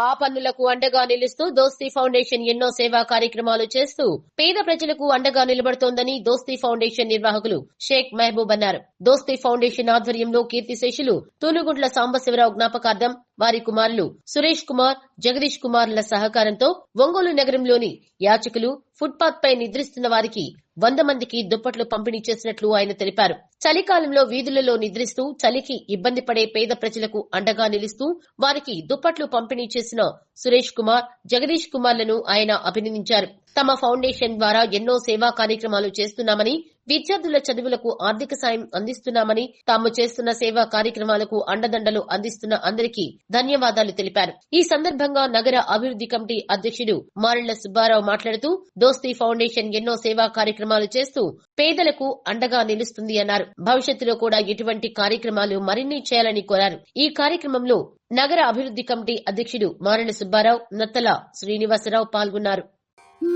ఆ పన్నులకు అండగా నిలుస్తూ దోస్తీ ఫౌండేషన్ ఎన్నో సేవా కార్యక్రమాలు చేస్తూ పేద ప్రజలకు అండగా నిలబడుతోందని దోస్తీ ఫౌండేషన్ నిర్వాహకులు షేక్ మహబూబ్ అన్నారు. దోస్తీ ఫౌండేషన్ ఆధ్వర్యంలో కీర్తిశేషులు తూనుగుంట్ల సాంబశివరావు జ్ఞాపకార్థం వారి కుమారులు సురేష్ కుమార్ జగదీష్ కుమార్ల సహకారంతో ఒంగోలు నగరంలోని యాచకులు ఫుట్పాత్ పై నిద్రిస్తున్న వారికి వంద మందికి దుప్పట్లు పంపిణీ చేసినట్లు ఆయన తెలిపారు. చలికాలంలో వీధులలో నిద్రిస్తూ చలికి ఇబ్బంది పడే పేద ప్రజలకు అండగా నిలుస్తూ వారికి దుప్పట్లు పంపిణీ చేసిన సురేష్ కుమార్ జగదీష్ కుమార్లను ఆయన అభినందించారు. తమ ఫౌండేషన్ ద్వారా ఎన్నో సేవా కార్యక్రమాలు చేస్తున్నామని విద్యార్థుల చదువులకు ఆర్థిక సాయం అందిస్తున్నామని తాము చేస్తున్న సేవా కార్యక్రమాలకు అండదండలు అందిస్తున్న అందరికీ ధన్యవాదాలు తెలిపారు. ఈ సందర్భంగా నగర అభివృద్ధి కమిటీ అధ్యక్షుడు మారెళ్ళ సుబ్బారావు మాట్లాడుతూ దోస్తీ ఫౌండేషన్ ఎన్నో సేవా కార్యక్రమాలు చేస్తూ పేదలకు అండగా నిలుస్తుంది అన్నారు. భవిష్యత్తులో కూడా ఇటువంటి కార్యక్రమాలు మరిన్ని చేయాలని కోరారు. ఈ కార్యక్రమంలో నగర అభివృద్ధి కమిటీ అధ్యక్షుడు మారెళ్ళ సుబ్బారావు నత్తల శ్రీనివాసరావు పాల్గొన్నారు.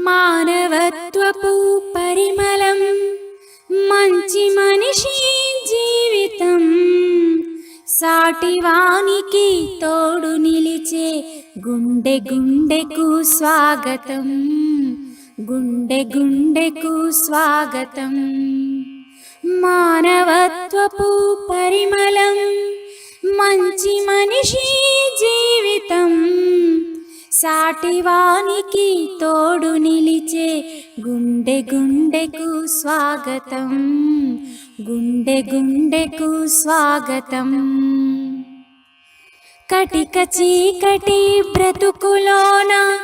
మానవత్వపు పరిమళం మంచి మనిషి జీవితం సాటివానికి తోడు నిలిచే గుండె గుండెకు స్వాగతం గుండె గుండెకు స్వాగతం. మానవత్వపు పరిమళం మంచి మనిషి జీవితం సాటివానికి తోడు నిలిచే గుండె గుండెకు స్వాగతం. గుండె గుండెకు స్వాగతం. కటిక చీకటి బ్రతుకులోన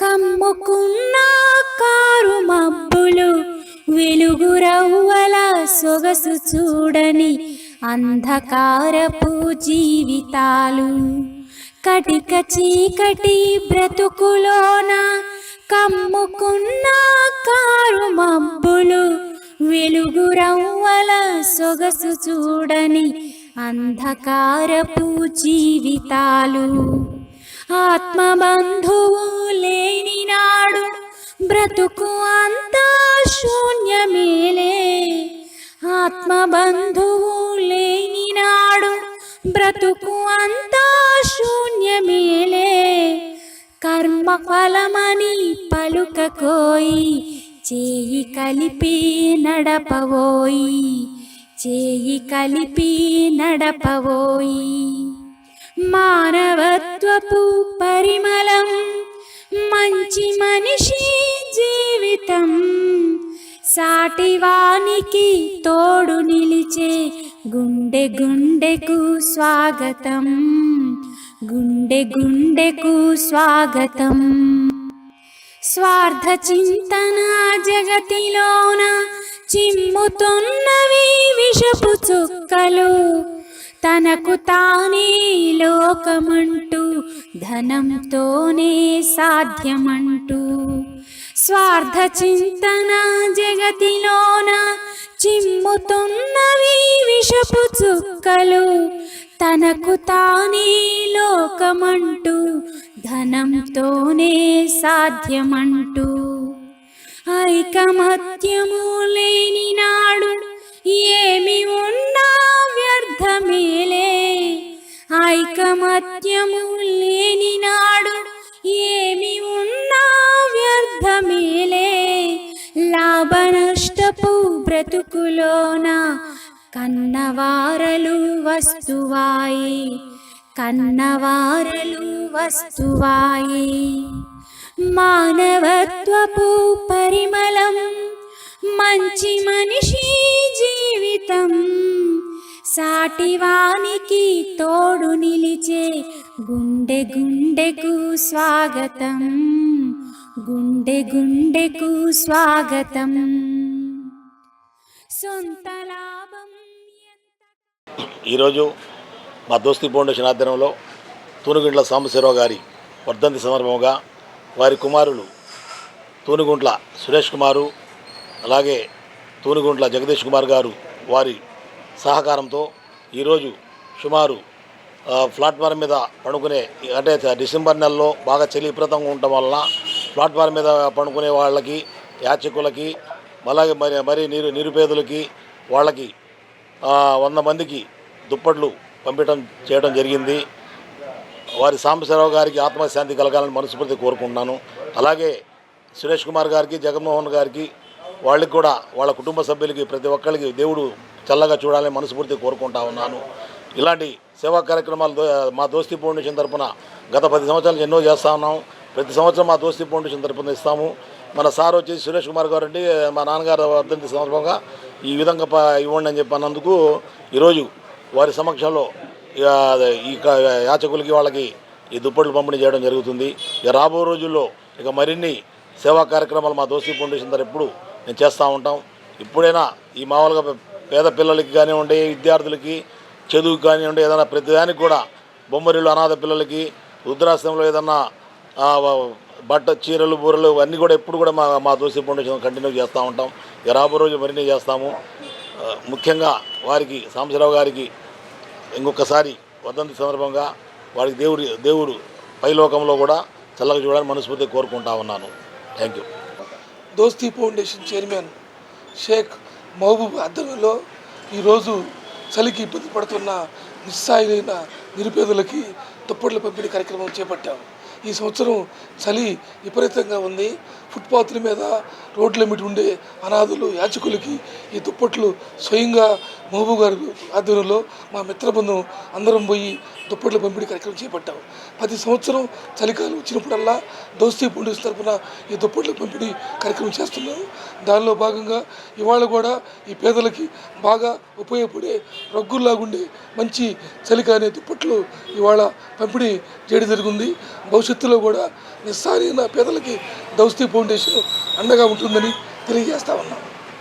కమ్ముకున్న కారు మబ్బులు వెలుగురవ్వల సొగసు చూడని అంధకారపు జీవితాలు. కటిక చీకటి బ్రతుకులోన కమ్ముకున్న కారు మబ్బులు వెలుగురవ్వల సొగసు చూడని అంధకారపు జీవితాలు. ఆత్మబంధువు లేని నాడు బ్రతుకు అంతా శూన్యమేలే. ఆత్మబంధువు లేని నాడు బ్రతుకు అంతా శూన్యమేలే. కర్మ ఫలమని పలుకకోయి చేయి కలిపి నడపవోయి చేయి కలిపి నడపవోయి మానవత్వపు పరిమళం మంచి మనిషి జీవితం సాటివానికి తోడు నిలిచే గుండె గుండెకు స్వాగతం. గుండె గుండెకు స్వాగతం. స్వార్థ చింతన జగతిలోన చిమ్ముతున్నవి విషపు చుక్కలు. తనకు తానే లోకమంటూ ధనంతోనే సాధ్యమంటూ. స్వార్థ చింతన జగతిలోన చిమ్ముతున్నవి విషపు చుక్కలు. తనకు తానే లోకమంటూ ధనంతోనే సాధ్యమంటూ. ఐకమత్యము లేని నాడు ఏమి ఉన్నా వ్యర్థమేలే. ఐకమత్యము లేని నాడు ఏమి ఉన్నా వ్యర్థమేలే. లాభ నష్టపు బ్రతుకులోన కన్నవారలు వస్తువాయి. కన్నవారలు వస్తువాయి. మానవత్వపు పరిమళం మంచి మనిషి జీవితం. సాటివానికి తోడు నిలిచే గుండె గుండెకు స్వాగతం. గుండె గుండెకు స్వాగతం. సొంత లాభం ఈరోజు మా దోస్తి ఫౌండేషన్ ఆధ్వర్యంలో తూనుగుంట్ల సాంబశివరావు గారి వర్ధంతి సందర్భంగా వారి కుమారులు తూనుగుంట్ల సురేష్ కుమారు అలాగే తూనుగుంట్ల జగదీష్ కుమార్ గారు వారి సహకారంతో ఈరోజు సుమారు ప్లాట్ఫారం మీద పడుకునే అంటే డిసెంబర్ నెలలో బాగా చలి విపరీతంగా ఉండటం వలన ప్లాట్ఫారం మీద పడుకునే వాళ్ళకి యాచకులకి అలాగే మరి మరి నిరు నిరుపేదలకి వాళ్ళకి వంద మందికి దుప్పట్లు పంపించడం చేయడం జరిగింది. వారి సాంబశివరావు గారికి ఆత్మశాంతి కలగాలని మనస్ఫూర్తి కోరుకుంటున్నాను. అలాగే సురేష్ కుమార్ గారికి జగన్మోహన్ గారికి వాళ్ళకి కూడా వాళ్ళ కుటుంబ సభ్యులకి ప్రతి ఒక్కరికి దేవుడు చల్లగా చూడాలని మనస్ఫూర్తి కోరుకుంటా ఉన్నాను. ఇలాంటి సేవా కార్యక్రమాలు మా దోస్తి ఫౌండేషన్ తరపున గత పది సంవత్సరాలు ఎన్నో చేస్తా ఉన్నాం. ప్రతి సంవత్సరం మా దోస్తి ఫౌండేషన్ తరపున ఇస్తాము. మన సార్ వచ్చేసి సురేష్ కుమార్ గారు అంటే మా నాన్నగారు వర్ధంతి సందర్భంగా ఈ విధంగా ఇవ్వండి అని చెప్పి అన్నందుకు ఈరోజు వారి సమక్షంలో ఇక ఈ యాచకులకి వాళ్ళకి ఈ దుప్పట్లు పంపిణీ చేయడం జరుగుతుంది. ఇక రాబో రోజుల్లో ఇక మరిన్ని సేవా కార్యక్రమాలు మా దోస్తీ ఫౌండేషన్ తరఫు ఎప్పుడు మేము చేస్తూ ఉంటాం. ఇప్పుడైనా ఈ మామూలుగా పేద పిల్లలకి కానివ్వండి విద్యార్థులకి చదువుకి కానివ్వండి ఏదైనా ప్రతిదానికి కూడా బొమ్మరిలు అనాథ పిల్లలకి వృద్ధాశ్రమంలో ఏదన్నా బట్ట చీరలు బూరలు అన్నీ కూడా ఎప్పుడు కూడా మా మా దోస్తీ ఫౌండేషన్ కంటిన్యూ చేస్తూ ఉంటాం. ఇక రాబో రోజు మరిన్ని చేస్తాము. ముఖ్యంగా వారికి సాంబశివరావు గారికి ఇంకొకసారి వర్ధంతి సందర్భంగా వాడికి దేవుడి దేవుడు పైలోకంలో కూడా చల్లగా చూడాలని మనస్ఫూర్తిగా కోరుకుంటా ఉన్నాను. Thank you Dosti foundation chairman Sheikh Mahaboob ఆధ్వర్యంలో ఈరోజు చలికి ఇబ్బంది పడుతున్న నిస్సాయులైన నిరుపేదలకి దుప్పట్ల పంపిణీ కార్యక్రమం చేపట్టాం. ఈ సంవత్సరం చలి విపరీతంగా ఉంది. ఫుట్పాత్ల మీద రోడ్ల మీద ఉండే అనాథులు యాచకులకి ఈ దుప్పట్లు స్వయంగా మహబూబ్ గారి ఆధ్వర్యంలో మా మిత్రబృందం అందరం పోయి దుప్పట్ల పంపిణీ కార్యక్రమం చేపట్టాం. ప్రతి సంవత్సరం చలికాలం వచ్చినప్పుడల్లా దోస్తీ ఫౌండేషన్ తరఫున ఈ దుప్పట్ల పంపిణీ కార్యక్రమం చేస్తున్నాము దానిలో భాగంగా ఇవాళ కూడా ఈ పేదలకి బాగా ఉపయోగపడే రగ్గుల్లాగుండే మంచి చలికానే దుప్పట్లు ఇవాళ పంపిణీ చేయడం జరిగింది. భవిష్యత్తులో కూడా నిస్సారైన పేదలకి దౌస్తీ ఫౌండేషన్ అండగా ఉంటుందని తెలియజేస్తా ఉన్నాం.